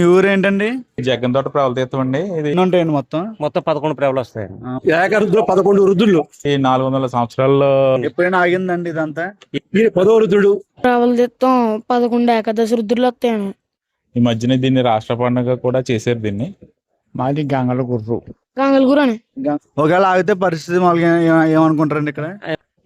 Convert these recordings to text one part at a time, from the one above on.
మీ ఊరు ఏంటండి జగన్ తోట ప్రబల తీర్థం అండి ఇది ఉంటాయండి మొత్తం? మొత్తం పదకొండు ప్రేమలు వస్తాయండి పదకొండు రుద్రులు ఈ నాలుగు వందల సంవత్సరాల్లో ఎప్పుడైనా ఆగిందండి ఇదంతా? పదో రుద్రుడు రావుల తీర్థం పదకొండు ఏకాదశి రుద్రులు వస్తాయండి. ఈ మధ్యన దీన్ని రాష్ట్ర పండుగ కూడా చేశారు దీన్ని. మాది గంగల గుర్రు. గంగలగూరు అని? ఒకవేళ ఆగితే పరిస్థితి మామూలుగా ఏమనుకుంటారండి ఇక్కడ?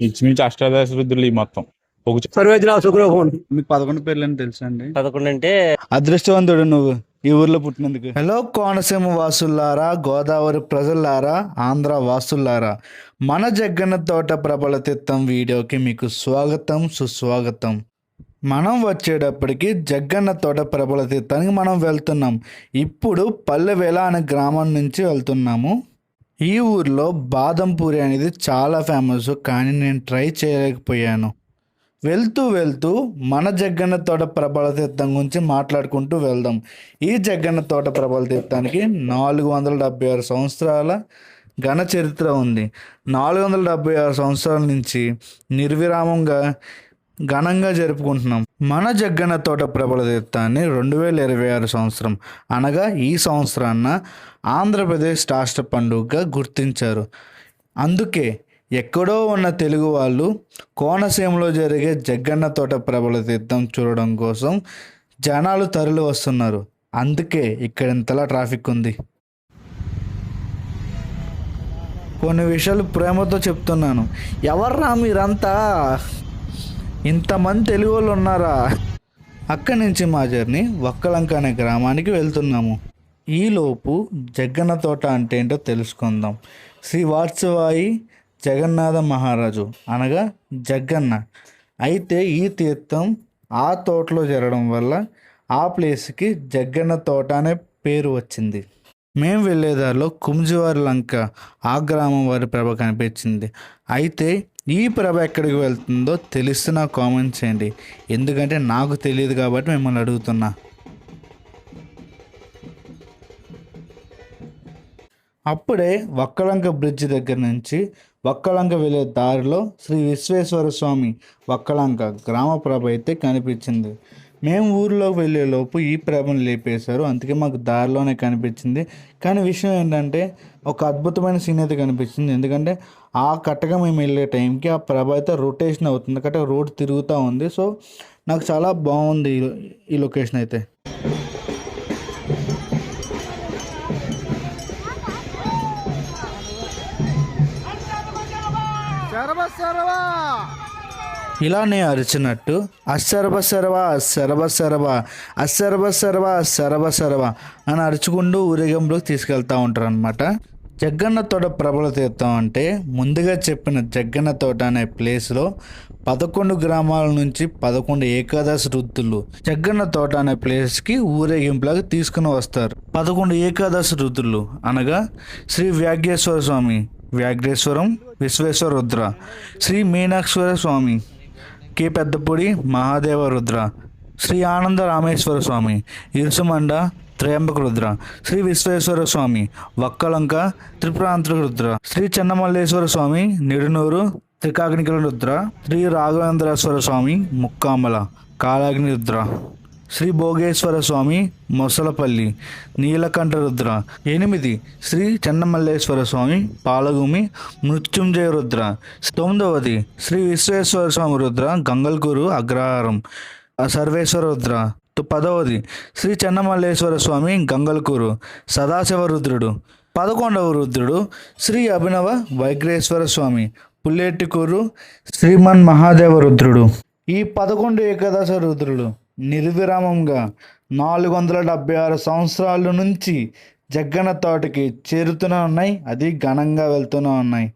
ఇంచుమించు అష్టాదశ రుద్రులు ఈ మొత్తం. సర్వేజన సుగ్రహం మీకు పదకొండు పేర్లు అని తెలుసా అండి? పదకొండు అంటే అదృష్టవంతుడు నువ్వు ఈ ఊర్లో పుట్టినందుకు. హలో కోనసీమ వాసులారా గోదావరి ప్రజలారా ఆంధ్ర వాసులారా. మన జగ్గన్న తోట ప్రబల తిత్తం వీడియోకి మీకు స్వాగతం సుస్వాగతం. మనం వచ్చేటప్పటికి జగ్గన్న తోట ప్రబల తీర్థానికి మనం వెళ్తున్నాం. ఇప్పుడు పల్లెవేల అనే గ్రామం నుంచి వెళ్తున్నాము. ఈ ఊర్లో బాదం పూరి అనేది చాలా ఫేమస్ కానీ నేను ట్రై చేయలేకపోయాను. వెళ్తూ వెళ్తూ మన జగ్గన్న తోట ప్రబల తీర్థం గురించి మాట్లాడుకుంటూ వెళ్దాం. ఈ జగ్గన్న తోట ప్రబల తీర్థానికి నాలుగు వందల డెబ్బై ఆరు సంవత్సరాల ఘన చరిత్ర ఉంది. నాలుగు వందల డెబ్బై ఆరు సంవత్సరాల నుంచి నిర్విరామంగా ఘనంగా జరుపుకుంటున్నాం. మన జగ్గన్న తోట ప్రబల తీర్థాన్ని రెండు వేల ఇరవై ఆరు సంవత్సరం అనగా ఈ సంవత్సరాన్న ఆంధ్రప్రదేశ్ రాష్ట్ర పండుగగా గుర్తించారు. అందుకే ఎక్కడో ఉన్న తెలుగు వాళ్ళు కోనసీమలో జరిగే జగ్గన్న తోట ప్రబల తీర్థం చూడడం కోసం జనాలు తరలి వస్తున్నారు. అందుకే ఇక్కడ ఇంతలా ట్రాఫిక్ ఉంది. కొన్ని విషయాలు ప్రేమతో చెప్తున్నాను. ఎవర్రా మీరంతా? ఇంతమంది తెలుగు వాళ్ళు ఉన్నారా? అక్కడి నుంచి మా జర్నీ ఒక్కలంక అనే గ్రామానికి వెళ్తున్నాము. ఈలోపు జగ్గన్న తోట అంటే ఏంటో తెలుసుకుందాం. శ్రీ వాత్సవాయి జగన్నాథ మహారాజు అనగా జగ్గన్న అయితే ఈ తీర్థం ఆ తోటలో జరగడం వల్ల ఆ ప్లేస్కి జగ్గన్న తోట అనే పేరు వచ్చింది. మేము వెళ్ళేదారిలో కుంజివారి లంక ఆ గ్రామం వారి ప్రభ కనిపించింది. అయితే ఈ ప్రభ ఎక్కడికి వెళ్తుందో తెలిస్తే నాకు కామెంట్ చేయండి. ఎందుకంటే నాకు తెలియదు కాబట్టి మిమ్మల్ని అడుగుతున్నా. అప్పుడే వక్కలంక బ్రిడ్జ్ దగ్గర నుంచి వక్కలంక వెళ్ళే దారిలో శ్రీ విశ్వేశ్వర స్వామి వక్కలంక గ్రామ ప్రభ అయితే కనిపించింది. మేము ఊర్లోకి వెళ్ళే లోపు ఈ ప్రభను లేపేశారు. అందుకే మాకు దారిలోనే కనిపించింది. కానీ విషయం ఏంటంటే ఒక అద్భుతమైన సీన్ అయితే కనిపించింది. ఎందుకంటే ఆ కట్టగా మేము వెళ్ళే టైంకి ఆ ప్రభ అయితే రొటేషన్ అవుతుంది. కట్ట రోడ్ తిరుగుతూ ఉంది. సో నాకు చాలా బాగుంది ఈ లొకేషన్ అయితే. ఇలానే అరిచినట్టు అస్సరబ సర్వ సర్వ సర్వ అస్సరబ సర్వ సర్వ సర్వ అని అరుచుకుంటూ ఊరేగింపులోకి తీసుకెళ్తూ ఉంటారు అనమాట జగ్గన్న తోట ప్రబల తీర్థం అంటే ముందుగా చెప్పిన జగ్గన్న తోట అనే ప్లేస్లో పదకొండు గ్రామాల నుంచి పదకొండు ఏకాదశి రుద్దులు జగ్గన్న తోట అనే ప్లేస్కి ఊరేగింపులాగా తీసుకుని వస్తారు. పదకొండు ఏకాదశి రుద్దులు అనగా శ్రీ వ్యాఘ్యేశ్వర స్వామి వ్యాఘ్రేశ్వరం విశ్వేశ్వర రుద్ర శ్రీ మీనాక్షేశ్వర స్వామి కె పెద్దపూడి మహాదేవ రుద్ర శ్రీ ఆనంద రామేశ్వర స్వామి. ఇరుసుమండ త్రయంబక రుద్ర. శ్రీ విశ్వేశ్వర స్వామి. వక్కలంక త్రిపురాంతక రుద్ర. శ్రీ చెన్నమల్లేశ్వర స్వామి. నిడునూరు త్రికాగ్నికల రుద్ర. శ్రీ రాఘవేంద్రేశ్వర స్వామి ముక్కామల. కాలాగ్ని రుద్ర. శ్రీ భోగేశ్వర స్వామి మొసలపల్లి నీలకంఠరుద్ర ఎనిమిది శ్రీ చెన్నమల్లేశ్వర స్వామి పాలగుమి మృత్యుంజయ రుద్ర. తొమ్మిదవది శ్రీ విశ్వేశ్వర స్వామి రుద్ర గంగల్కూరు అగ్రహారం. సర్వేశ్వర రుద్ర. పదవది శ్రీ చెన్నమల్లేశ్వర స్వామి గంగల్కూరు సదాశివ రుద్రుడు. పదకొండవ రుద్రుడు శ్రీ అభినవ వైగ్రేశ్వర స్వామి పుల్లేటికూరు శ్రీమన్ మహాదేవ రుద్రుడు. ఈ పదకొండు ఏకాదశ రుద్రుడు. నిర్విరామంగా నాలుగు వందల డెబ్బై ఆరు సంవత్సరాల నుంచి జగ్గన్న తోటకి చేరుతూనే ఉన్నాయి. అది ఘనంగా వెళ్తూనే ఉన్నాయి.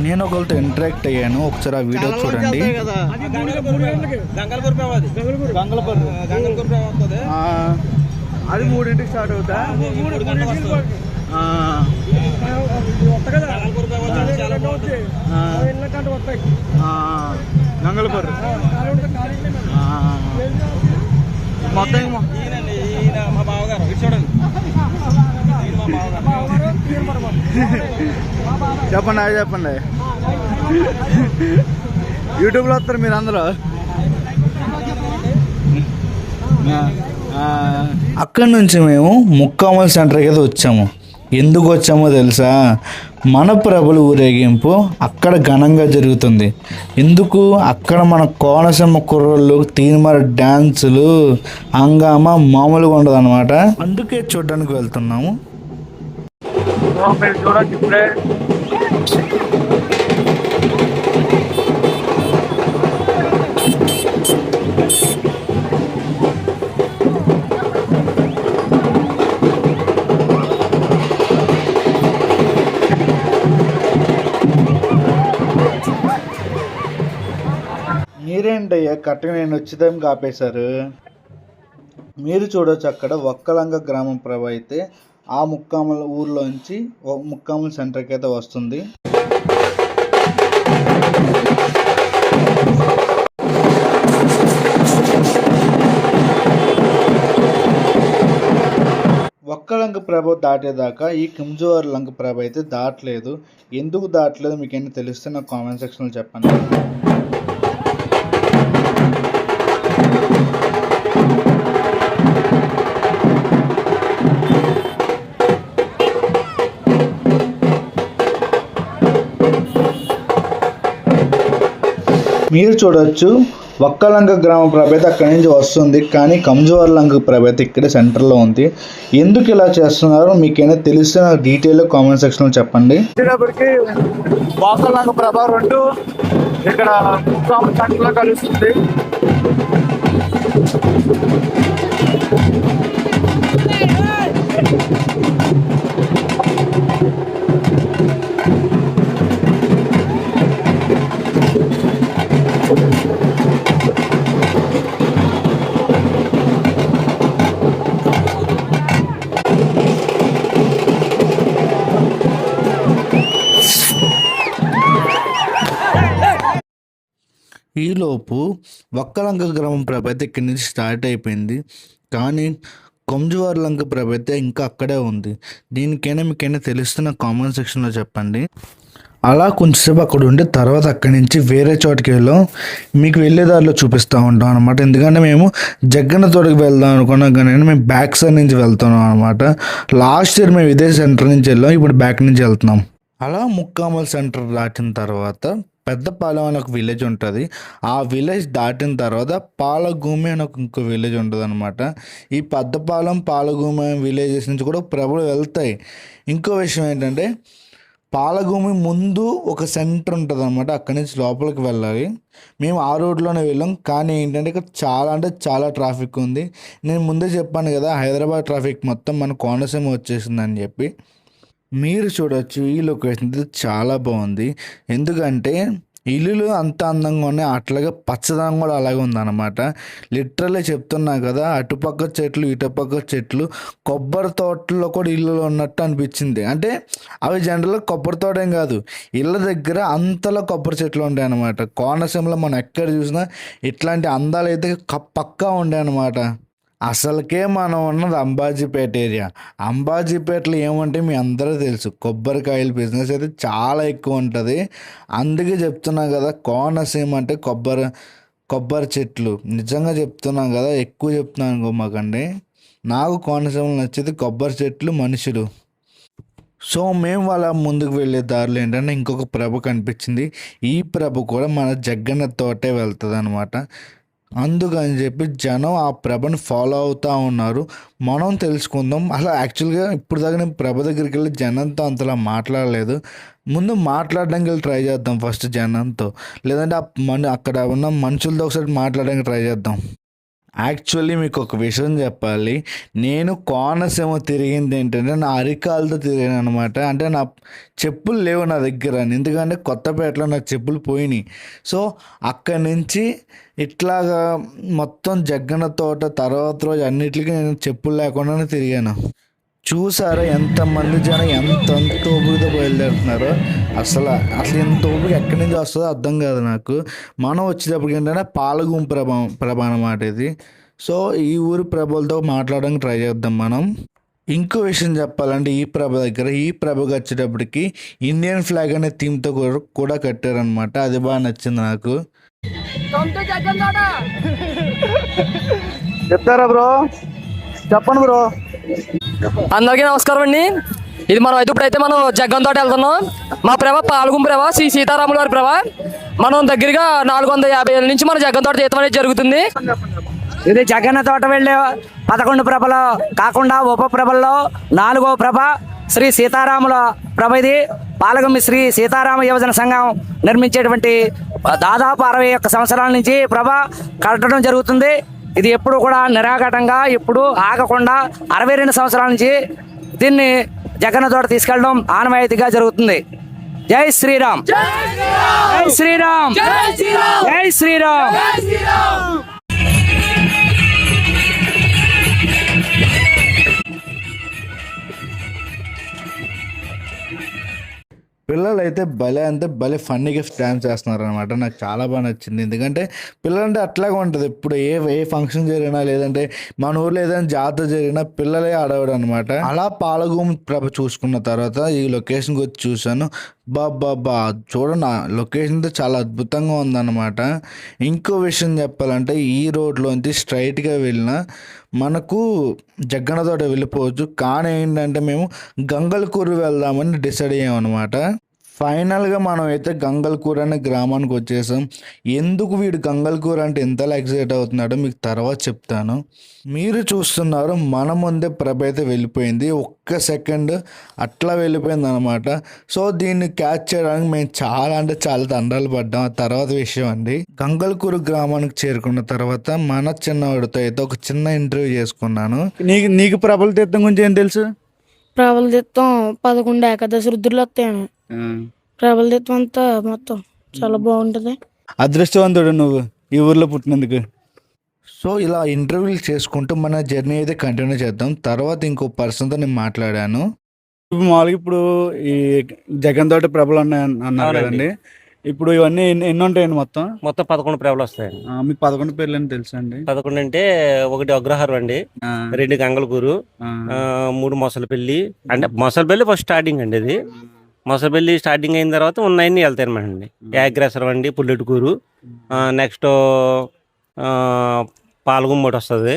నేను ఒకరితో ఇంటరాక్ట్ అయ్యాను. ఒకసారి ఆ వీడియో చూడండి. ఆ, అది మూడింటికి స్టార్ట్ అవుతా ఆ, మొత్తం ఏమో- చెప్పండి అది చెప్పండి. యూట్యూబ్లో వస్తారు మీరు అందరూ. అక్కడి నుంచి మేము ముక్కామల్ సెంటర్కి అయితే వచ్చాము. ఎందుకు వచ్చామో తెలుసా? మన ప్రభుల ఊరేగింపు అక్కడ ఘనంగా జరుగుతుంది. ఎందుకు అక్కడ మన కోనసీమ కుర్రోళ్ళు తీన్మర డ్యాన్సులు హంగామా మామూలుగా ఉండదు అనమాట అందుకే చూడడానికి వెళ్తున్నాము. మీరేంటయ్యా కట్ట నేను వచ్చేదాం కాపేశారు. మీరు చూడొచ్చు అక్కడ ఒక్కలంగ గ్రామం ప్రభ అయితే ఆ ముక్కాముల ఊర్లోంచి ముక్కాముల సెంటర్కి అయితే వస్తుంది. ఒక్కలంక ప్రభ దాటేదాకా ఈ కింజోర్ లంక ప్రభ అయితే దాటలేదు. ఎందుకు దాటలేదు? మీకు తెలిస్తే నాకు కామెంట్ సెక్షన్లో చెప్పండి. మీరు చూడొచ్చు ఒక్కలంక గ్రామ ప్రభేత అక్కడి నుంచి వస్తుంది కానీ కంజువర్లంక ప్రభేత ఇక్కడ సెంటర్లో ఉంది. ఎందుకు ఇలా చేస్తున్నారో? మీకైనా తెలిస్తే నాకు డీటెయిల్ కామెంట్ సెక్షన్లో చెప్పండి. వచ్చేటప్పటికి రెండు ఇక్కడ సంట్లో కలుస్తుంది. ఈలోపు ఒక్కలంక గ్రామం ప్రభైతే ఇక్కడి నుంచి స్టార్ట్ అయిపోయింది. కానీ కొంజువార్లంక ప్రభైతే ఇంకా అక్కడే ఉంది. దీనికైనా మీకైనా తెలుస్తున్న కామెంట్ సెక్షన్లో చెప్పండి. అలా కొంచెంసేపు అక్కడ ఉండి తర్వాత అక్కడి నుంచి వేరే చోటుకి వెళ్ళాం. మీకు వెళ్ళే దారిలో చూపిస్తూ ఉంటాం అనమాట ఎందుకంటే మేము జగ్గన్న తోటకి వెళ్దాం అనుకున్నాం కానీ మేము బ్యాక్ సైడ్ నుంచి వెళ్తున్నాం అనమాట లాస్ట్ ఇయర్ మేము ఇదే సెంటర్ నుంచి వెళ్ళాం. ఇప్పుడు బ్యాక్ నుంచి వెళ్తున్నాం. అలా ముక్కామల్ సెంటర్ దాటిన తర్వాత పెద్దపాలెం అని ఒక విలేజ్ ఉంటుంది. ఆ విలేజ్ దాటిన తర్వాత పాలగూమి అని ఒక ఇంకో విలేజ్ ఉంటుంది అనమాట ఈ పెద్దపాలెం పాలగూమి విలేజెస్ నుంచి కూడా ప్రభులు వెళ్తాయి. ఇంకో విషయం ఏంటంటే పాలగూమి ముందు ఒక సెంటర్ ఉంటుంది అనమాట అక్కడి నుంచి లోపలికి వెళ్ళాలి. మేము ఆ రోడ్లోనే వెళ్ళాం. కానీ ఏంటంటే ఇక్కడ చాలా అంటే చాలా ట్రాఫిక్ ఉంది. నేను ముందే చెప్పాను కదా హైదరాబాద్ ట్రాఫిక్ మొత్తం మన కోనసీమ వచ్చేసిందని చెప్పి. మీరు చూడొచ్చు ఈ లొకేషన్ చాలా బాగుంది. ఎందుకంటే ఇల్లులు అంత అందంగా ఉన్నాయి. అట్లాగే పచ్చదనం కూడా అలాగే ఉందన్నమాట. లిటరల్లీ చెప్తున్నా కదా అటుపక్క చెట్లు ఇటుపక్క చెట్లు కొబ్బరి తోటలో కూడా ఇల్లులు ఉన్నట్టు అనిపించింది. అంటే అవి జనరల్గా కొబ్బరి తోటేం కాదు. ఇళ్ళ దగ్గర అంతలో కొబ్బరి చెట్లు ఉంటాయి అన్నమాట. కోనసీమలో మనం ఎక్కడ చూసినా ఇట్లాంటి అందాలు అయితే క- పక్కా ఉండే అనమాట అసలుకే మనం ఉన్నది అంబాజీపేట ఏరియా. అంబాజీపేటలో ఏమంటే మీ అందరూ తెలుసు కొబ్బరికాయల బిజినెస్ అయితే చాలా ఎక్కువ ఉంటుంది. అందుకే చెప్తున్నా కదా కోనసీమ అంటే కొబ్బరి కొబ్బరి చెట్లు. నిజంగా చెప్తున్నాం కదా ఎక్కువ చెప్తున్నాను గోమాకండి నాకు కోనసీమలో నచ్చేది కొబ్బరి చెట్లు మనుషులు. సో మేము వాళ్ళ ముందుకు వెళ్ళే దారిలో ఏంటంటే ఇంకొక ప్రభ కనిపించింది. ఈ ప్రభ కూడా మన జగ్గన్న తోటే వెళ్తుంది అనమాట అందుకని చెప్పి జనం ఆ ప్రభను ఫాలో అవుతూ ఉన్నారు. మనం తెలుసుకుందాం. అసలు యాక్చువల్గా ఇప్పుడు దాకా నేను ప్రభ దగ్గరికి వెళ్ళి జనంతో అంతలా మాట్లాడలేదు. ముందు మాట్లాడడానికి వెళ్ళి ట్రై చేద్దాం ఫస్ట్ జనంతో. లేదంటే ఆ మన అక్కడ ఉన్న మనుషులతో ఒకసారి మాట్లాడడానికి ట్రై చేద్దాం. యాక్చువల్లీ మీకు ఒక విషయం చెప్పాలి. నేను కోనసీమ తిరిగింది ఏంటంటే నా అరికాలతో తిరిగాను అనమాట అంటే నా చెప్పులు లేవు నా దగ్గర. ఎందుకంటే కొత్తపేటలో నా చెప్పులు పోయినాయి. సో అక్కడి నుంచి ఇట్లాగా మొత్తం జగ్గన తోట తర్వాత రోజు అన్నిటికీ నేను చెప్పులు లేకుండానే తిరిగాను. చూసారా ఎంతమంది జనం ఎంత ఎంత బయలుదేరుతున్నారో? అసలు అసలు ఎంత ఊపిరి ఎక్కడి నుంచి వస్తుందో అర్థం కాదు నాకు. మనం వచ్చేటప్పటికి ఏంటంటే పాలగుం ప్రభా ప్రభ అన్నమాట ఇది. సో ఈ ఊరి ప్రభలతో మాట్లాడడానికి ట్రై చేద్దాం మనం. ఇంకో విషయం చెప్పాలంటే ఈ ప్రభ దగ్గర ఈ ప్రభకు వచ్చేటప్పటికి ఇండియన్ ఫ్లాగ్ అనే థీమ్తో కూడా కూడా కట్టారనమాట అది బాగా నచ్చింది నాకు. చెప్తారా బ్రో? చెప్పండి బ్రో. అందరికీ నమస్కారం అండి. ఇది మనం అయితే ఇప్పుడైతే మనం జగ్గం తోట వెళ్తున్నాం. మా ప్రభ పాల్గొం ప్రభ శ్రీ సీతారాముల వారి ప్రభ. మనం దగ్గరగా నాలుగు వందల యాభై ఏళ్ళ నుంచి మన జగ్గం తోట తీర్థం అనేది జరుగుతుంది. ఇది జగన్న తోట వెళ్ళే పదకొండు ప్రభలో కాకుండా ఉప ప్రభల్లో నాలుగో ప్రభ శ్రీ సీతారాముల ప్రభ ఇది. పాలగమ్మి శ్రీ సీతారామ యువజన సంఘం నిర్మించేటువంటి దాదాపు అరవై ఒక్క సంవత్సరాల నుంచి ప్రభ కట్టడం జరుగుతుంది. ఇది ఎప్పుడు కూడా నిరాఘటంగా ఇప్పుడు ఆగకుండా అరవై రెండు సంవత్సరాల నుంచి దీన్ని జగన్న తోట తీసుకెళ్ళడం ఆనవాయితీగా జరుగుతుంది. జై శ్రీరామ్. జై శ్రీరామ్. జై శ్రీరామ్. పిల్లలు అయితే భలే అంటే భలే ఫన్నీగా స్టాండ్ చేస్తున్నారు అనమాట నాకు చాలా బాగా నచ్చింది. ఎందుకంటే పిల్లలంటే అట్లాగే ఉంటుంది. ఇప్పుడు ఏ ఏ ఫంక్షన్ జరిగినా లేదంటే మన ఊర్లో ఏదైనా జాతర జరిగినా పిల్లలే ఆడవాడు అనమాట అలా పాలగూమి ప్రభ చూసుకున్న తర్వాత ఈ లొకేషన్కి వచ్చి చూశాను. బాబా చూడండి లొకేషన్ అయితే చాలా అద్భుతంగా ఉందన్నమాట. ఇంకో విషయం చెప్పాలంటే ఈ రోడ్లోంచి స్ట్రైట్గా వెళ్ళిన మనకు జగ్గన తోట వెళ్ళిపోవచ్చు. కానీ ఏంటంటే మేము గంగల్కూరు వెళ్దామని డిసైడ్ అయ్యామన్నమాట. ఫైనల్గా మనం అయితే గంగల్కూర్ అనే గ్రామానికి వచ్చేసాం. ఎందుకు వీడు గంగల్కూర్ అంటే ఎంతలా ఎక్సైట్ అవుతున్నాడో మీకు తర్వాత చెప్తాను. మీరు చూస్తున్నారు మన ముందే ప్రభ అయితే వెళ్ళిపోయింది. ఒక్క సెకండ్ అట్లా వెళ్ళిపోయింది అనమాట సో దీన్ని క్యాచ్ చేయడానికి మేము చాలా అంటే చాలా దండాలు పడ్డాం. ఆ తర్వాత విషయం అండి. గంగల్కూరు గ్రామానికి చేరుకున్న తర్వాత మన చిన్నవాడితో అయితే ఒక చిన్న ఇంటర్వ్యూ చేసుకున్నాను. నీకు నీకు ప్రభల తీర్థం గురించి ఏం తెలుసు? ప్రభల తీర్థం పదకొండు ఏకాదశి రుద్రులు వస్తాయని. ప్రభల తీర్థం అంతా మొత్తం. చాలా బాగుంటది. అదృష్టవంతుడు నువ్వు ఈ ఊర్లో పుట్టినందుకు. సో ఇలా ఇంటర్వ్యూలు చేసుకుంటూ మన జర్నీ అయితే కంటిన్యూ చేద్దాం. తర్వాత ఇంకో పర్సన్తో నేను మాట్లాడాను. ఇప్పుడు మామూలుగా ఇప్పుడు ఈ జగన్ తోట ప్రభలు ఉన్నాయి అన్నారు. కదండి. ఇప్పుడు ఇవన్నీ ఎన్ని ఎన్ని ఉంటాయండి మొత్తం? మొత్తం పదకొండు ప్రేమలు వస్తాయండి ఆ, మీకు పదకొండు పేర్లు అని తెలుసా అండి? పదకొండు అంటే ఒకటి అగ్రహారం అండి ఆ, రెండు గంగలకూరు ఆ, ఆ, మూడు మొసలపల్లి. అంటే మొసలపల్లి ఫస్ట్ స్టార్టింగ్ అండి ఇది. మొసలపల్లి స్టార్టింగ్ అయిన తర్వాత ఉన్నాయన్నీ వెళ్తాయి అనమాట అండి యాగ్రేసరం అండి పుల్లెటుకూరు నెక్స్ట్ పాలగుమ్మటి వస్తుంది.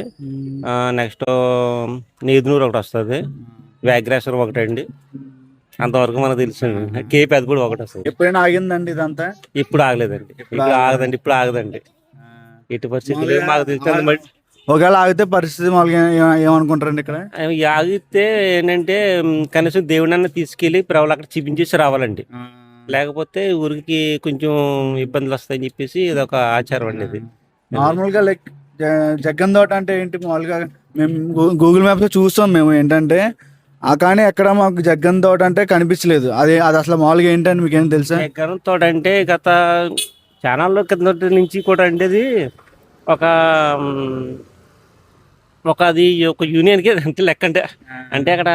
నెక్స్ట్ నీదునూరు ఒకటి వస్తుంది. వ్యాగ్రేశ్వరం ఒకటి అండి. అంతవరకు మనకు తెలుసు కే పెద్దపూడి ఒకటి వస్తుంది. ఎప్పుడైనా ఆగిందండి ఇదంతా? ఇప్పుడు ఆగలేదండి. ఇప్పుడు ఆగదండి. ఇప్పుడు ఆగదండి. ఎట్టి పరిస్థితులు మాకు తెలుసు మరి ఒకవేళ ఆగితే పరిస్థితి మామూలుగా ఏ- ఏమనుకుంటారండి ఇక్కడ? అవి ఆగితే ఏంటంటే మ్, కనీసం దేవుడన్నా తీసుకెళ్ళి ప్రవలు అక్కడ చూపించేసి రావాలండి. లేకపోతే ఊరికి కొంచెం ఇబ్బందులు వస్తాయని చెప్పేసి ఇది ఒక ఆచారం అండి ఇది. నార్మల్గా లైక్ జ- జగన్ తోట అంటే ఏంటి? మామూలుగా మేము గూ- గూగుల్ మ్యాప్లో చూస్తాం మేము ఏంటంటే ఆ కానీ ఎక్కడ మాకు జగన్ తోట అంటే కనిపించలేదు. అది అది అసలు మామూలుగా ఏంటని మీకు ఏం తెలుసా? ఎకరం తోట అంటే గత ఛానల్లో కింద నుంచి కూడా అంటే అది ఒక మ్, ఒక అది ఒక యూనియన్కి అంటే లెక్క అంటే అంటే అక్కడ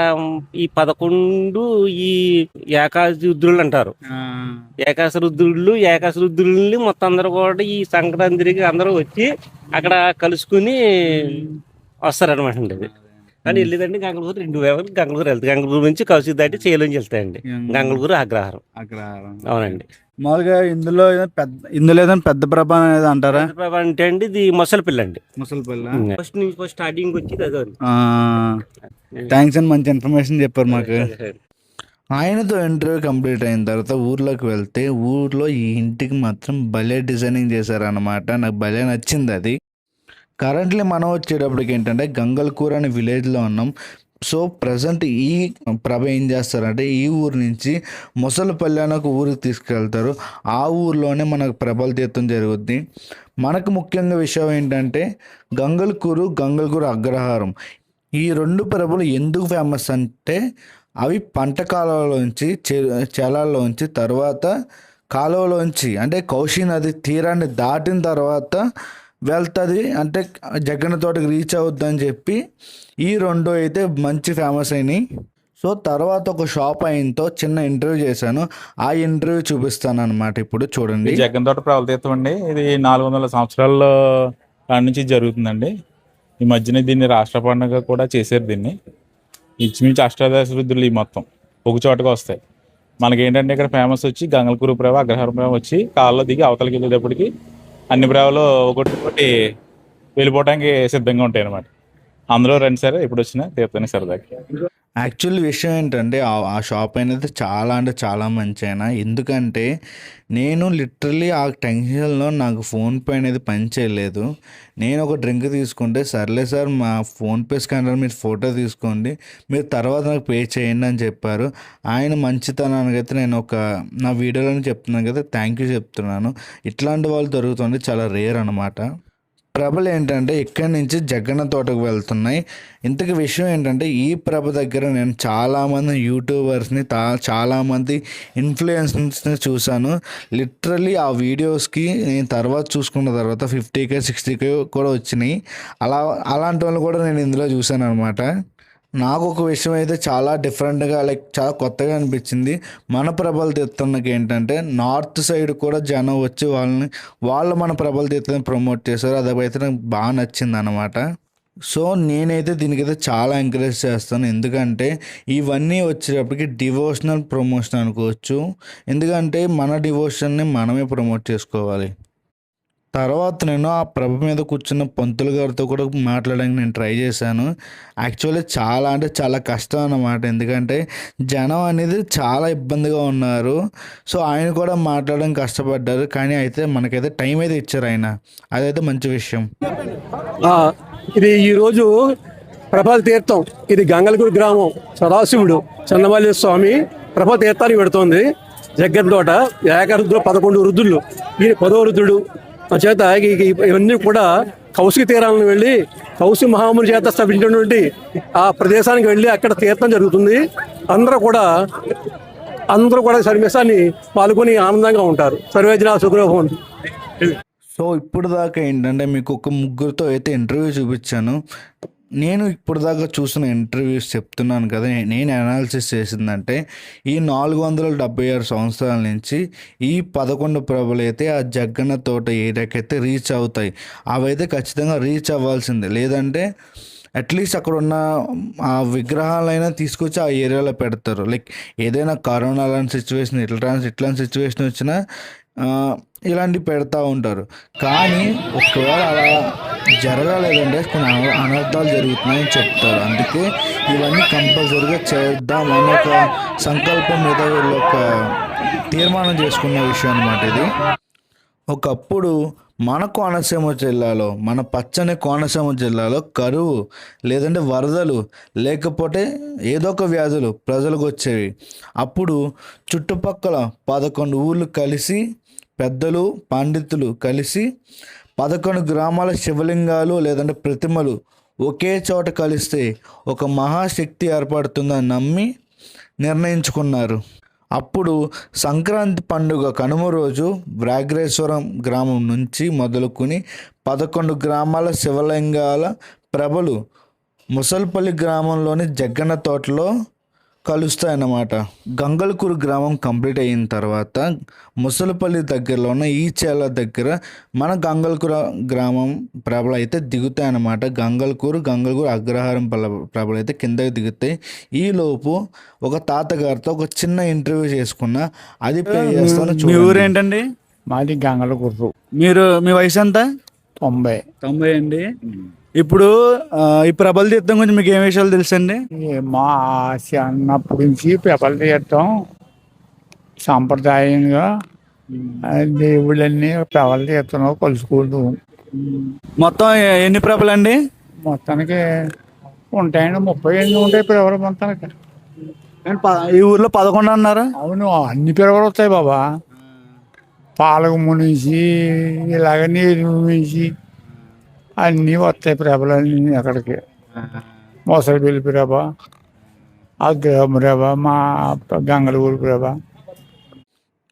ఈ పదకొండు ఈ ఏకాశి రుద్రులు అంటారు. ఏకాశ రుద్రుళ్ళు ఏకాశ రుద్రుల్ని మొత్తం అందరూ కూడా ఈ సంక్రాంతికి అందరూ వచ్చి అక్కడ కలుసుకుని వస్తారనమాట అండి కానీ వెళ్ళేదండి గంగళూరు రెండు వేలు గంగళూరు వెళ్తాయి. గంగళూరు నుంచి కౌశిక్ దాటి చేయలోంచి వెళ్తాయండి గంగళూరు అగ్రహారం. అక్కడ అవునండి. మామూలుగా ఇందులో పెద్ద ఇందులో ఏదైనా పెద్ద ప్రభ అనేది అంటారా? చంద్రబాబు అంటే అండి ఇది మొసలిపిల్ల. అండి ముసలిపల్లి ఫస్ట్ నుంచి ఫస్ట్ స్టార్టింగ్ వచ్చి. థ్యాంక్స్ అండి మంచి ఇన్ఫర్మేషన్ చెప్పారు మాకు. ఆయనతో ఇంటర్వ్యూ కంప్లీట్ అయిన తర్వాత ఊర్లోకి వెళ్తే ఊర్లో ఈ ఇంటికి మాత్రం భలే డిజైనింగ్ చేశారనమాట నాకు భలే నచ్చింది అది. కరెంట్లీ మనం వచ్చేటప్పటికి ఏంటంటే గంగల్కూర్ అనే విలేజ్లో ఉన్నాం. సో ప్రజెంట్ ఈ ప్రభ ఏం చేస్తారంటే ఈ ఊరు నుంచి ముసలిపల్లి అనే ఒక ఊరికి తీసుకెళ్తారు. ఆ ఊర్లోనే మనకు ప్రభల తీర్థం జరుగుద్ది. మనకు ముఖ్యంగా విషయం ఏంటంటే గంగల్కూరు గంగల్కూరు అగ్రహారం. ఈ రెండు ప్రభలు ఎందుకు ఫేమస్ అంటే అవి పంట కాలంలోంచి చె- చెలాల్లోంచి తర్వాత కాలువలోంచి అంటే కౌశి నది తీరాన్ని దాటిన తర్వాత వెళ్తుంది. అంటే జగన్ తోటకి రీచ్ అవుద్దని చెప్పి ఈ రెండు అయితే మంచి ఫేమస్ అయినాయి. సో తర్వాత ఒక షాప్ ఆయనతో చిన్న ఇంటర్వ్యూ చేశాను. ఆ ఇంటర్వ్యూ చూపిస్తాను అనమాట ఇప్పుడు చూడండి. జగన్ తోట ప్రావతీతం అండి. ఇది నాలుగు వందల సంవత్సరాల కాడి నుంచి జరుగుతుందండి. ఈ మధ్యన దీన్ని రాష్ట్ర పండుగ కూడా చేశారు దీన్ని. ఇచ్చిమించి అష్టాదశ వృద్ధులు ఈ మొత్తం ఒక చోటగా వస్తాయి. మనకి ఏంటంటే ఇక్కడ ఫేమస్ వచ్చి గంగలకూరు ప్రేమ అగ్రహారం ప్రేమ వచ్చి కాళ్ళలో దిగి అవతలకి వెళ్ళేటప్పటికి అన్ని ప్రేమలు ఒకటి ఒకటి వెళ్ళిపోవడానికి సిద్ధంగా ఉంటాయి అనమాట అందులో రండి సరే ఇప్పుడు వచ్చిన తీర్థని సరదాకి. యాక్చువల్ విషయం ఏంటంటే ఆ- ఆ షాప్ అనేది చాలా అంటే చాలా మంచి అయినా ఎందుకంటే నేను లిటరలీ ఆ టెన్షన్లో నాకు ఫోన్పే అనేది పని చేయలేదు. నేను ఒక డ్రింక్ తీసుకుంటే సర్లే సార్ మా ఫోన్పే స్కానర్ మీరు ఫోటో తీసుకోండి మీరు తర్వాత నాకు పే చేయండి అని చెప్పారు. ఆయన మంచితనానికి అయితే నేను ఒక నా వీడియోలో చెప్తున్నాను కదా థ్యాంక్ యూ చెప్తున్నాను. ఇట్లాంటి వాళ్ళు దొరుకుతుంది చాలా రేర్ అనమాట ప్రభలు ఏంటంటే ఇక్కడి నుంచి జగన్న తోటకు వెళ్తున్నాయి. ఇంతకు విషయం ఏంటంటే ఈ ప్రభ దగ్గర నేను చాలామంది యూట్యూబర్స్ని తా చాలామంది ఇన్ఫ్లుయెన్సర్స్ని చూశాను. లిటరలీ ఆ వీడియోస్కి నేను తర్వాత చూసుకున్న తర్వాత ఫిఫ్టీ కే సిక్స్టీ కే కూడా వచ్చినాయి. అలా అలాంటి వాళ్ళు కూడా నేను ఇందులో చూశాను అనమాట నాకు ఒక విషయం అయితే చాలా డిఫరెంట్గా లైక్ చాలా కొత్తగా అనిపించింది. మన ప్రభల తీర్థంకి ఏంటంటే నార్త్ సైడ్ కూడా జనం వచ్చి వాళ్ళని వాళ్ళు మన ప్రభల తీర్థం ప్రమోట్ చేశారు. అదైతే నాకు బాగా నచ్చింది అనమాట సో నేనైతే దీనికైతే చాలా ఎంకరేజ్ చేస్తాను. ఎందుకంటే ఇవన్నీ వచ్చేటప్పటికి డివోషనల్ ప్రమోషన్ అనుకోవచ్చు. ఎందుకంటే మన డివోషన్ని మనమే ప్రమోట్ చేసుకోవాలి. తర్వాత నేను ఆ ప్రభ మీద కూర్చున్న పంతులు గారితో కూడా మాట్లాడడానికి నేను ట్రై చేశాను. యాక్చువల్లీ చాలా అంటే చాలా కష్టం అన్నమాట. ఎందుకంటే జనం అనేది చాలా ఇబ్బందిగా ఉన్నారు. సో ఆయన కూడా మాట్లాడడం కష్టపడ్డారు. కానీ అయితే మనకైతే టైం అయితే ఇచ్చారు ఆయన. అదైతే మంచి విషయం. ఇది ఈరోజు ప్రభా తీర్థం. ఇది గంగలగూరు గ్రామం. సదాశివుడు చన్నమల్లి స్వామి ప్రభా తీర్థానికి పెడుతోంది. జగ్గన్ తోట ఏకరుద్రుడు పదకొండు రుద్రులు. ఈయన పదో రుద్రుడు. చేత ఇవన్నీ కూడా కౌశిక తీరాలను వెళ్ళి కౌశిక మహాముని చేత స్థాపించినటువంటి ఆ ప్రదేశానికి వెళ్ళి అక్కడ తీర్థం జరుగుతుంది. అందరూ కూడా అందరూ కూడా సన్నివేశాన్ని పాల్గొని ఆనందంగా ఉంటారు. సర్వేజన సుగ్రహం సో ఇప్పుడు దాకా ఏంటంటే మీకు ఒక ముగ్గురితో అయితే ఇంటర్వ్యూ చూపించాను. నేను ఇప్పుడు దాకా చూసిన ఇంటర్వ్యూస్ చెప్తున్నాను కదా నేను అనాలిసిస్ చేసిందంటే ఈ నాలుగు వందల డెబ్బై ఆరు సంవత్సరాల నుంచి ఈ పదకొండు ప్రభులైతే ఆ జగ్గన్న తోట ఏరియాకైతే రీచ్ అవుతాయి. అవైతే ఖచ్చితంగా రీచ్ అవ్వాల్సిందే. లేదంటే అట్లీస్ట్ అక్కడ ఉన్న ఆ విగ్రహాలైనా తీసుకొచ్చి ఆ ఏరియాలో పెడతారు. లైక్ ఏదైనా కరోనా లాంటి సిచ్యువేషన్ ఇట్లాంటి ఇట్లాంటి సిచ్యువేషన్ వచ్చినా ఇలాంటివి పెడతా ఉంటారు. కానీ ఒకవేళ అలా జరగలేదంటే కొన్ని అన- అనర్థాలు జరుగుతున్నాయని చెప్తారు. అందుకే ఇవన్నీ కంపల్సరీగా చేద్దాం అనే ఒక సంకల్పం మీద వీళ్ళు ఒక తీర్మానం చేసుకున్న విషయం అనమాట ఇది. ఒకప్పుడు మన కోనసీమ జిల్లాలో మన పచ్చని కోనసీమ జిల్లాలో కరువు లేదంటే వరదలు లేకపోతే ఏదో ఒక వ్యాధులు ప్రజలకు వచ్చేవి. అప్పుడు చుట్టుపక్కల పదకొండు ఊళ్ళు కలిసి పెద్దలు పండితులు కలిసి పదకొండు గ్రామాల శివలింగాలు లేదంటే ప్రతిమలు ఒకే చోట కలిస్తే ఒక మహాశక్తి ఏర్పడుతుందని నమ్మి నిర్ణయించుకున్నారు. అప్పుడు సంక్రాంతి పండుగ కనుమ రోజు వ్రాగ్రేశ్వరం గ్రామం నుంచి మొదలుకొని పదకొండు గ్రామాల శివలింగాల ప్రభలు ముసల్పల్లి గ్రామంలోని జగ్గన్న తోటలో కలుస్తాయన్నమాట. గంగల్కూరు గ్రామం కంప్లీట్ అయిన తర్వాత ముసలపల్లి దగ్గరలో ఉన్న ఈ చేల దగ్గర మన గంగల్కూరు గ్రామం ప్రభలు అయితే దిగుతాయన్నమాట. గంగల్కూరు గంగల్కూరు అగ్రహారం పల ప్రభలు అయితే కిందకి దిగుతాయి. ఈ లోపు ఒక తాతగారితో ఒక చిన్న ఇంటర్వ్యూ చేసుకున్న అది ప్లే చేస్తాను మీ. ఊరు ఏంటండి? మాది గంగల గుర్రు మీరు మీ వయసు ఎంత? తొంభై. తొంభై అండి. ఇప్పుడు ఆ, ఈ ప్రభల తీర్థం గురించి మీకు ఏం విషయాలు తెలుసండి? ఈ మా చిన్నప్పటి నుంచి పెపలు తీయటం సాంప్రదాయంగా ఆ, దేవుళ్ళన్నీ పెపలు తీర్థంలో కలుసుకుంటూ. మొత్తం ఎ- ఎన్ని ప్రభలు అండి మొత్తానికి ఉంటాయండి ముప్పై ఎనిమిది ఉంటాయి పిలవలు మొత్తానికి. అండ్ ప- ఈ ఊర్లో పదకొండు అన్నారు? అవును అన్ని పిలవలు వస్తాయి బాబా. పాలకము నుంచి ఇలాగ నీరు నుంచి అన్నీ వస్తాయి ప్రభలన్నీ అక్కడికి. మొసలిపల్లి ప్రభ అగ్రహం ప్రభ మా గంగలగూరు ప్రభ.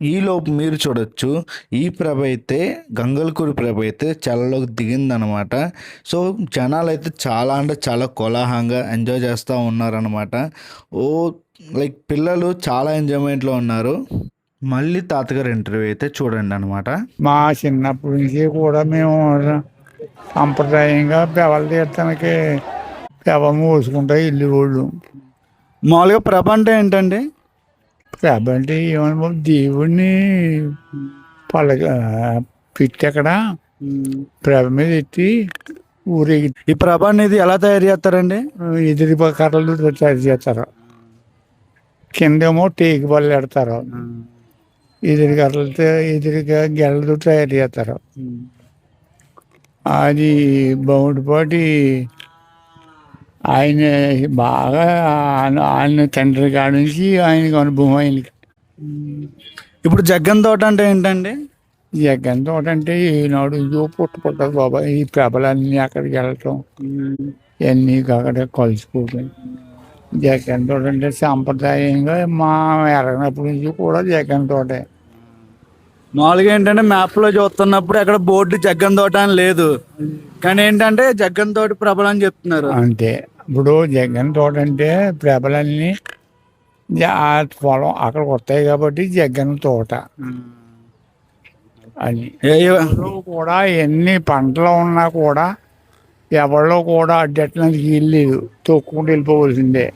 ఈలోపు మీరు చూడొచ్చు ఈ ప్రభ అయితే గంగల్కూరి ప్రభ అయితే చల్లలోకి దిగిందనమాట. సో జనాలు అయితే చాలా అంటే చాలా కోలాహలంగా ఎంజాయ్ చేస్తూ ఉన్నారనమాట. ఓ లైక్ పిల్లలు చాలా ఎంజాయ్మెంట్లో ఉన్నారు. మళ్ళీ తాతగారు ఇంటర్వ్యూ అయితే చూడండి అనమాట. మా చిన్నప్పటి నుంచి కూడా మేము సాంప్రదాయంగా పెవల తీర్థానికి పెవ మూసుకుంటా ఇల్లు వాళ్ళు మామూలుగా ప్రభ అంటే ఏంటండి? పెవ అంటే ఏమని బాబు, దేవుణ్ణి పలక పెట్టి అక్కడ ప్రభ మీద ఎత్తి ఊరేగి ఈ ప్రభ అనేది ఎలా తయారు చేస్తారండి? ఎదిరి కర్రలు తయారు చేస్తారు. కిందేమో టేకు బళ్ళు పెడతారు. ఎదిరి కర్రలతో ఎదిరిగా గెలతో తయారు చేస్తారు. అది బౌండిపాటి ఆయన బాగా ఆయన- తండ్రి కాడ నుంచి ఆయనకు అనుభవం ఆయనకి ఇప్పుడు జగ్గన్ తోట అంటే ఏంటండి? జగన్ తోట అంటే ఈనాడు ఇదో పుట్ట పుట్టదు బాబా ఈ ప్రభలన్నీ అక్కడికి వెళ్ళటం ఇవన్నీ అక్కడ కలిసిపోతాయి జగన్ తోట అంటే సాంప్రదాయంగా మా ఎరగినప్పటి నుంచి కూడా జగన్ తోటే. మామూలుగా ఏంటంటే మ్యాప్లో చూస్తున్నప్పుడు అక్కడ బోర్డు జగ్గన్ తోట అని లేదు. కానీ ఏంటంటే జగ్గన్ తోట ప్రభలు అని చెప్తున్నారు. అంతే. ఇప్పుడు జగన్ తోట అంటే ప్రభలన్నీ జ- ఆ పొలం అక్కడికి వస్తాయి కాబట్టి జగన్ తోట అని. ఏ- ఏ- కూడా ఎన్ని పంటలు ఉన్నా కూడా ఎవరిలో కూడా అడ్డెట్టడానికి వీల్లేదు తొక్కుకుంటూ వెళ్ళిపోవలసిందే.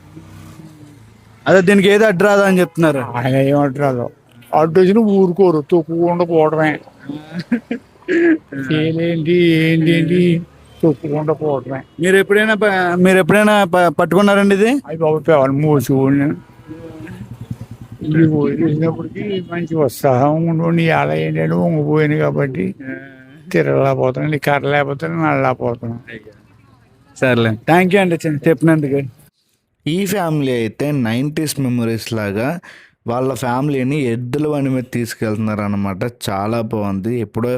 అదే దీనికి ఏది అడ్డు రాదా అని చెప్తున్నారు. ఆయన ఏమంటారు అడ్డు వచ్చిన ఊరుకోరు తొక్కుకుండా పోవడమే. ఏంటి ఏంటి ఏంటి తొక్కుకుండా పోవడమే. మీరు ఎప్పుడైనా ప- మీరు ఎప్పుడైనా ప- పట్టుకున్నారండి ఇది? అవి బాబు పేవాలి మూసుకోండి ఇది వదిలేసినప్పటికీ మంచి ఉత్సాహం ఉండి ఎలా ఏంటంటే వంగిపోయింది కాబట్టి తిరగలేకపోతున్నాను కర్ర లేకపోతే నల్లలేకపోతున్నాను సర్లే. థ్యాంక్ యూ అండి చె- చెప్పినందుకు. ఈ ఫ్యామిలీ అయితే నైంటీస్ మెమరీస్ లాగా వాళ్ళ ఫ్యామిలీని ఎద్దుల బండి మీద తీసుకెళ్తున్నారు అనమాట చాలా బాగుంది. ఎప్పుడో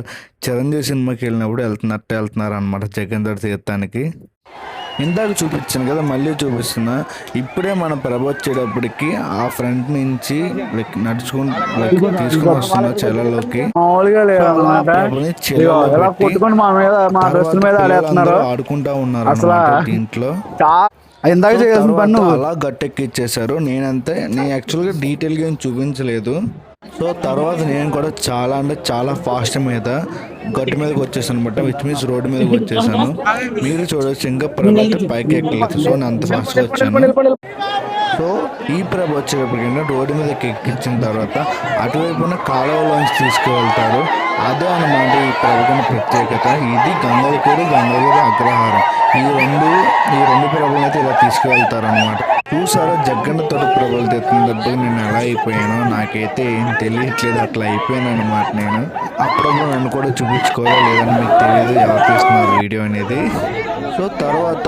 చిరంజీవి సినిమాకి వెళ్ళినప్పుడు వెళ్తున్నట్టు వెళ్తున్నారు అనమాట జగన్ దొర తీర్థానికి. ఇందాక చూపించాను కదా మళ్ళీ చూపిస్తున్నా. ఇప్పుడే మన ప్రభ వచ్చేటప్పటికి ఆ ఫ్రంట్ నుంచి like తీసుకుని వస్తున్న చెలలోకి ఆడుకుంటా ఉన్నారు దీంట్లో. చా- ఇందాక చేయాల్సిన పని తర్వాత నువ్వు అలా గట్టెక్కిచ్చేసారు నేనంతే నేను యాక్చువల్గా డీటెయిల్గా ఏం చూపించలేదు. సో తర్వాత నేను కూడా చాలా అంటే చాలా ఫాస్ట్ మీద గట్టు మీదకి వచ్చేసాను అనమాట విచ్ మీన్స్ రోడ్డు మీదకి వచ్చేసాను. మీరు చూడొచ్చు ఇంకా ప్రభాత పైకి ఎక్కలేదు. సో నేను అంత ఫాస్ట్గా వచ్చాను. సో ఈ ప్రభ వచ్చేటప్పటికంటే రోడ్డు మీద ఎక్కించిన తర్వాత అటువైపున కాలువలోంచి తీసుకువెళ్తారు. అదే అనమాట ఈ ప్రభుత్వం ప్రత్యేకత. ఇది గంగలకూరు గంగలూరు అగ్రహారం. ఈ రెండు ఈ రెండు ప్రభులను అయితే ఇలా తీసుకువెళ్తారు అనమాట చూసారా? జగ్గన్న తోట ప్రభులు తెచ్చినప్పుడు నేను ఎలా అయిపోయాను నాకైతే ఏం తెలియట్లేదు. అట్లా అయిపోయాను అనమాట నేను అప్పుడప్పుడు నన్ను కూడా చూపించుకోవాలో లేదని మీకు తెలియదు ఎవరు తీస్తున్నారు వీడియో అనేది? సో తర్వాత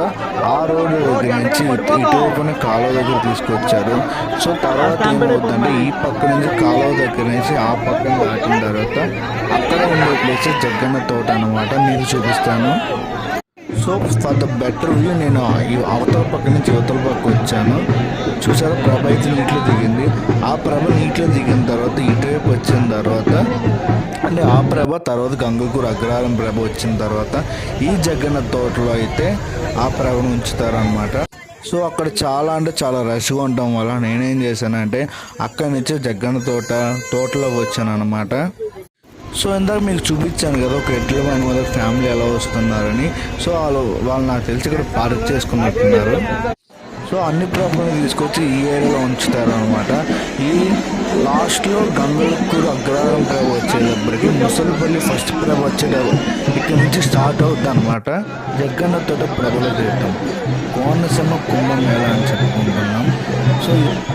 ఆ రోడ్డు దగ్గర నుంచి ఇటువైపున కాలువ దగ్గర తీసుకొచ్చారు. సో తర్వాత ఏమవుతుందంటే ఈ పక్క నుంచి కాలువ దగ్గర నుంచి ఆ పక్కన దాటిన తర్వాత అక్కడ ఉండే ప్లేస్ జగ్గన్న తోట అనమాట నేను చూపిస్తాను. So for the better view నేను ఈ అవతల పక్క నుంచి యువతల పక్క వచ్చాను. చూసారా ప్రభ అయితే నీటిలో దిగింది. ఆ ప్రభ నీటిలో దిగిన తర్వాత ఇటువైపు వచ్చిన తర్వాత అంటే ఆ ప్రభ తర్వాత గంగకూరు అగ్రహారం ప్రభ వచ్చిన తర్వాత ఈ జగన్న తోటలో అయితే ఆ ప్రభను ఉంచుతారనమాట సో అక్కడ చాలా అంటే చాలా రష్గా ఉండటం వల్ల నేనేం చేశానంటే అక్కడి నుంచి జగ్గన్న తోట తోటలోకి వచ్చాను అనమాట సో ఇందాక మీకు చూపించాను కదా ఒక ఎడ్ల బండి మీద ఫ్యామిలీ ఎలా వస్తున్నారని. సో వాళ్ళు వాళ్ళు నాకు తెలిసి ఇక్కడ పార్క్ చేసుకున్నట్టున్నారు. సో అన్ని ప్రాబ్లమ్స్ తీసుకొచ్చి ఈ ఏరియాలో ఉంచుతారు అనమాట ఈ లాస్ట్లో గంగలకూరు అగ్రహారం ప్రభ వచ్చేటప్పటికి ముసలిపల్లి ఫస్ట్ ప్రభ వచ్చేటప్పుడు ఇక్కడ నుంచి స్టార్ట్ అవుతుంది అనమాట జగ్గన్న తోట ప్రభల తీర్థం. కోనసీమ కుంభమేళ అని చెప్పుకుంటున్నాం. సో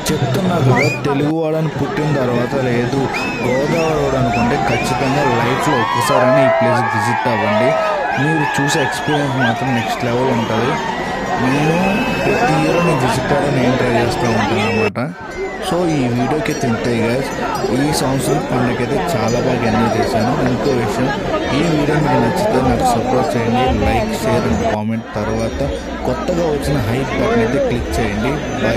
చెప్తున్నా కదా తెలుగు వాడని పుట్టిన తర్వాత లేదు గోదావరి వాడు అనుకుంటే ఖచ్చితంగా లైఫ్లో ఒక్కసారైనా ఈ ప్లేస్ విజిట్ అవ్వండి. మీరు చూసే ఎక్స్పీరియన్స్ మాత్రం నెక్స్ట్ లెవెల్ ఉంటుంది. నేను ప్రతి ఇయర్ నేను విజిట్ అవ్వడం నేను ట్రై చేస్తూ ఉంటాను అనమాట సో ఈ వీడియోకి తింటే గైస్ ఈ సంవత్సరం పండుగకైతే చాలా బాగా ఎంజాయ్ చేశాను. ఇంకో విషయం ఈ వీడియో మీకు నచ్చితే నాకు సపోర్ట్ చేయండి. లైక్ షేర్ అండ్ కామెంట్ తర్వాత కొత్తగా వచ్చిన హైప్ బటన్ అయితే క్లిక్ చేయండి. బై